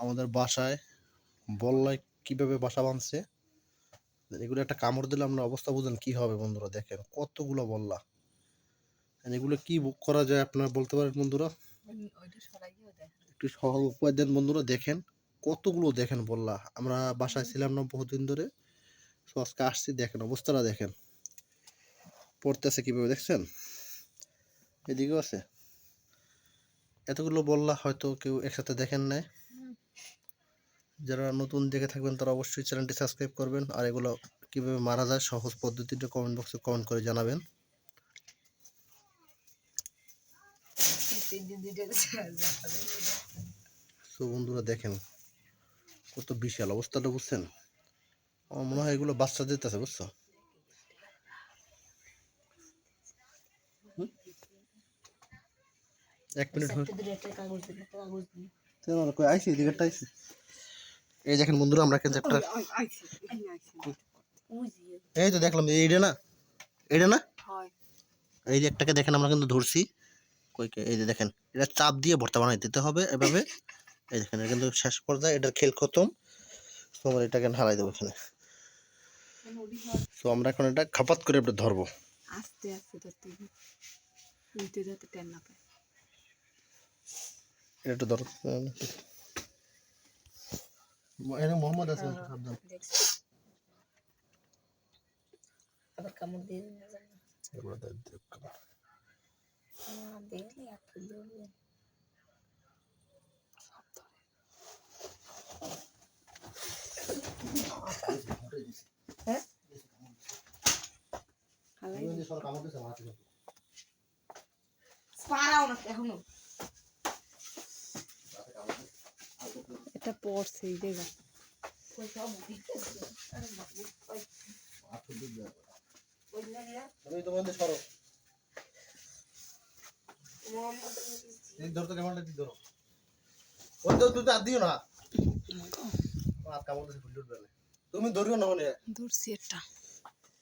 আমাদের বাসায় বল্লায় কীভাবে বাসা বাঁধছে? এগুলো একটা কামড় দিলে আপনার অবস্থা বুঝেন কি হবে বন্ধুরা দেখেন কতগুলো বল্লা। আর এগুলো কি বুক করা যায় আপনারা বলতে পারেন বন্ধুরা? একটু সহজ উপায় দেন বন্ধুরা দেখেন কতগুলো দেখেন বললা। আমরা বাসায় ছিলাম না বহুদিন ধরে আজকে আসছি দেখেন অবস্থাটা দেখেন। পড়তেছে কীভাবে দেখছেন? এদিকেও আছে। এতগুলো বললা হয়তো কেউ একসাথে দেখেন নাই। যারা নতুন দেখে থাকবেন তারা অবশ্যই চ্যানেলটি সাবস্ক্রাইব করবেন। আর এগুলো কীভাবে মারা যায় সহজ পদ্ধতিটা কমেন্ট বক্সে কমেন্ট করে জানাবেন। তো বন্ধুরা দেখেন কত বিশাল অবস্থাটা বুঝছেন? আমার মনে হয় এগুলো বাচ্চা দিতেছে বুঝছ? এক মিনিট হয়ে একটা কাগজ এই দেখেন বন্ধুরা আমরা কিন্তু একটা এই তো দেখলাম এইটা না এইটা না এই যে একটাকে দেখেন আমরা কিন্তু ধরছি কইকে এই যে দেখেন এটা চাপ দিয়ে ভর্তা বানাই দিতে হবে এভাবে এই দেখেন এটা কিন্তু শেষ পর্যায়ে এটার খেল খতম তো আমরা এটাকে ঢালাই দেবো এখানে তো আমরা এখন এটা খাপাত করে এটা ধরবো আস্তে আস্তে ধরতে হবে যাতে টেন না পায় এটা একটু ধরো এখানে মোহাম্মদ আছে সাবধান আবার কামড় দিয়ে। দেখলে হ্যাঁ কামড় পারাও না এখনও এটা পড়ছে এই দেখা তুমি তোমার মধ্যে সরো এই কেমনটা ধরো। ওই তুই তো আর দিও না। আর কামড় দিছে ফুল উঠবে তুমি ধরিও না মানে ধরছি একটা।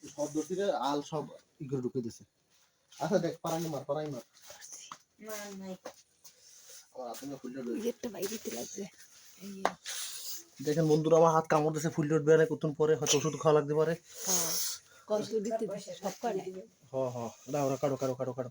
সব ধরছি আল সব ই করে ঢুকে দিছে আচ্ছা দেখ পারানি মার পারানি মার। আমার হাতে না ফুলটা ঢুকে গেটটা বাইরে দিতে লাগছে দেখেন বন্ধুরা আমার হাত কামড় ফুল উঠবে না কতক্ষণ পরে হয়তো ওষুধ খাওয়া লাগতে পারে। কষ্ট দিতে সব করে। হ্যাঁ হ্যাঁ। দাও ওরা কাটো কাটো কাটো কাটো